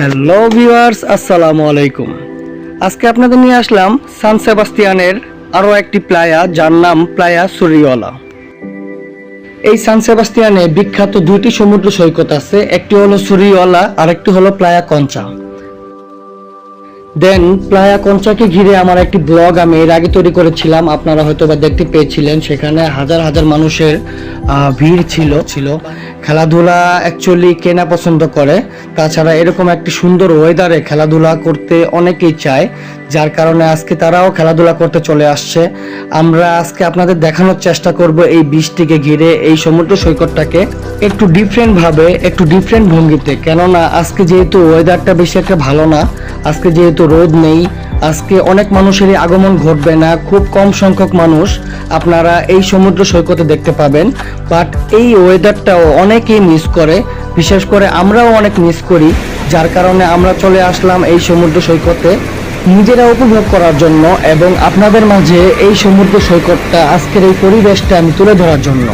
Hello viewers আসসালামু আলাইকুম। আজকে আপনাদের নিয়ে আসলাম সান সেবাস্তিয়ানের আরও একটি প্লায়া, যার নাম প্লায়া সুরিওয়ালা। এই সান সেবাস্তিয়ানে বিখ্যাত দুইটি সমুদ্র সৈকত আছে, একটি হলো সুরিওয়ালা আর একটি হলো প্লায়া কঞ্চা। দেন প্লায়া কঞ্চাকে ঘিরে আমার একটি ব্লগ আমি এর আগে তৈরি করেছিলাম। আপনারা হয়তো বা দেখতে পেয়েছিলেন সেখানে হাজার হাজার মানুষের ভিড় ছিল। ছিল। খেলাধুলা অ্যাকচুয়ালি কেনা পছন্দ করে তাছাড়া এরকম একটি সুন্দর ওয়েদারে খেলাধুলা করতে অনেকেই চায়। যার কারণে আজকে তারাও খেলাধুলা করতে চলে আসছে। আমরা আজকে আপনাদের দেখানোর চেষ্টা করব এই বৃষ্টিকে ঘিরে এই সমুদ্র সৈকতটাকে একটু ডিফারেন্ট ভাবে, একটু ডিফারেন্ট ভঙ্গিতে। কেননা আজকে যেহেতু ওয়েদারটা বেশি একটা ভালো না, আজকে যেহেতু রোদ নেই, আজকে অনেক মানুষেরই আগমন ঘটবে না, খুব কম সংখ্যক মানুষ আপনারা এই সমুদ্র সৈকতে দেখতে পাবেন। বাট এই ওয়েদারটাও অনেকেই মিস করে, বিশেষ করে আমরাও অনেক মিস করি, যার কারণে আমরা চলে আসলাম এই সমুদ্র সৈকতে। নিজেরা উপভোগ করার জন্য এবং আপনাদের মাঝে এই সমুদ্র সৈকতটা, আজকের এই পরিবেশটা আমি তুলে ধরার জন্য।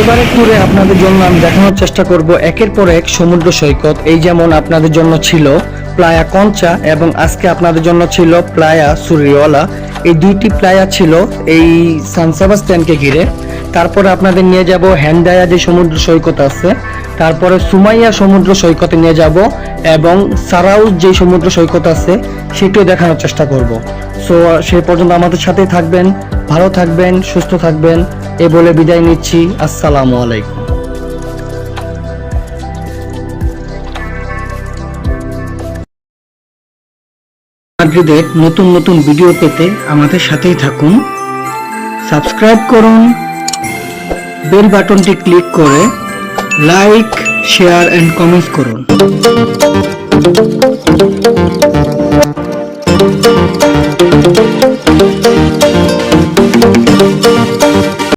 এবারে ট্যুরে আপনাদের জন্য আমি দেখানোর চেষ্টা করব একের পর এক সমুদ্র সৈকত। এই যেমন আপনাদের জন্য ছিল প্লায়া কঞ্চা এবং আজকে আপনাদের জন্য ছিল প্লায়া সুরিওয়ালা এই দুইটি প্লায়া ছিল এই সানসাবাস স্ট্যান্ডকে ঘিরে। তারপরে আপনাদের নিয়ে যাব হ্যান্ডায়া যে সমুদ্র সৈকত আছে তারপরে সুমাইয়া সমুদ্র সৈকতে নিয়ে যাব এবং সারাউস যে সমুদ্র সৈকত আছে, সেটিও দেখানোর চেষ্টা করব। সো সেই পর্যন্ত আমাদের সাথেই থাকবেন, ভালো থাকবেন, সুস্থ থাকবেন। এ বলে বিদায় নিচ্ছি। আসসালামু আলাইকুম। মাদ্রিদের নতুন নতুন ভিডিও পেতে আমাদের সাথেই থাকুন। সাবস্ক্রাইব করুন, বেল বাটনটি ক্লিক করে লাইক শেয়ার এন্ড কমেন্টস করুন।